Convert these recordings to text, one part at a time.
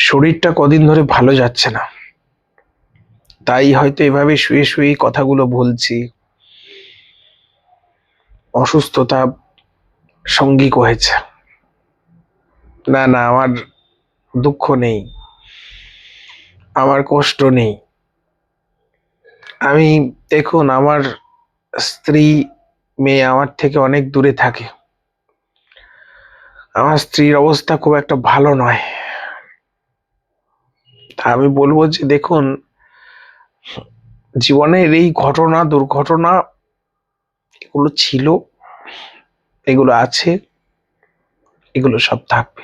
শরীরটা কদিন ধরে ভালো যাচ্ছে না। তাই হয়তো এভাবে শুয়ে শুয়েই কথাগুলো বলছি। অসুস্থতা সঙ্গী হয়েছে। না না, আমার দুঃখ নেই। আমার কষ্ট নেই। আমি, দেখুন, আমার স্ত্রী, মেয়ে আমার থেকে অনেক দূরে থাকে। আমার স্ত্রীর অবস্থা খুব একটা ভালো নয়। আমি বলব যে দেখুন, জীবনের এই ঘটনা, দুর্ঘটনা, এগুলো ছিল, এগুলো আছে, এগুলো সব থাকবে।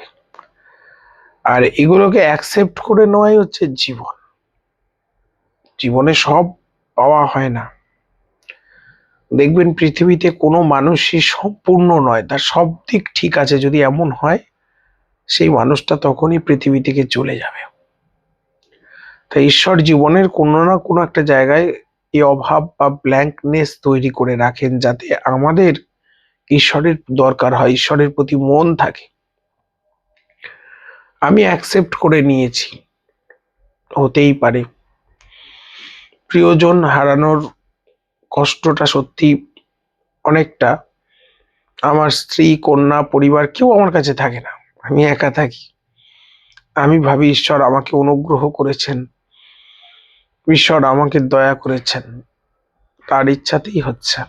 আর এগুলোকে অ্যাকসেপ্ট করে নেওয়াই হচ্ছে জীবন। জীবনে সব পাওয়া হয় না। দেখবেন পৃথিবীতে কোনো মানুষই সম্পূর্ণ নয়, তার সব দিক ঠিক আছে, যদি এমন হয়, সেই মানুষটা তখনই পৃথিবী থেকে চলে যাবে। তাই ঈশ্বর জীবনের কোনো না কোনো একটা জায়গায় এই অভাব বা ব্ল্যাঙ্কনেস তৈরি করে রাখেন যাতে আমাদের ঈশ্বরের দরকার হয়, ঈশ্বরের প্রতি মন থাকে। আমি অ্যাকসেপ্ট করে নিয়েছি, হতেই পারে। প্রিয়জন হারানোর কষ্টটা সত্যি অনেকটা। আমার স্ত্রী, কন্যা, পরিবার কেউ আমার কাছে থাকে না, আমি একা থাকি। আমি ভাবি ঈশ্বর আমাকে অনুগ্রহ করেছেন। ঈশ্বর আমাকে দয়া করেছেন। তার ইচ্ছাতেই হচ্ছে।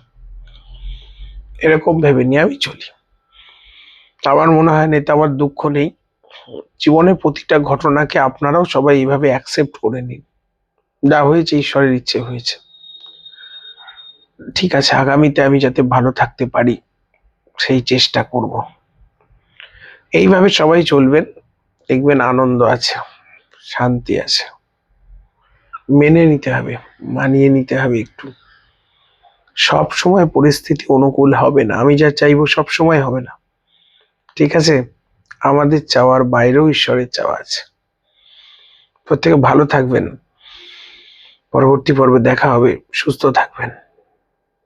এরকম ভেবে নিয়ে আমি চলি। আমার মনে হয় নেতা আমার দুঃখ নেই। জীবনের প্রতিটা ঘটনাকে আপনারাও সবাই এইভাবে অ্যাকসেপ্ট করে নিন। যা হয়েছে ঈশ্বরের ইচ্ছে হয়েছে। ঠিক আছে, আগামীতে আমি যাতে ভালো থাকতে পারি, সেই চেষ্টা করব। এইভাবে সবাই চলবেন, দেখবেন আনন্দ আছে, শান্তি আছে। মেনে নিতে হবে, মানিয়ে নিতে হবে একটু। সব সময় পরিস্থিতি অনুকূল হবে না, আমি যা চাইব সব সময় হবে না। ঠিক আছে? আমাদের চাওয়ার বাইরেও ঈশ্বরের চাওয়া আছে। প্রত্যেকে ভালো থাকবেন। পরবর্তী পর্বে দেখা হবে। সুস্থ থাকবেন।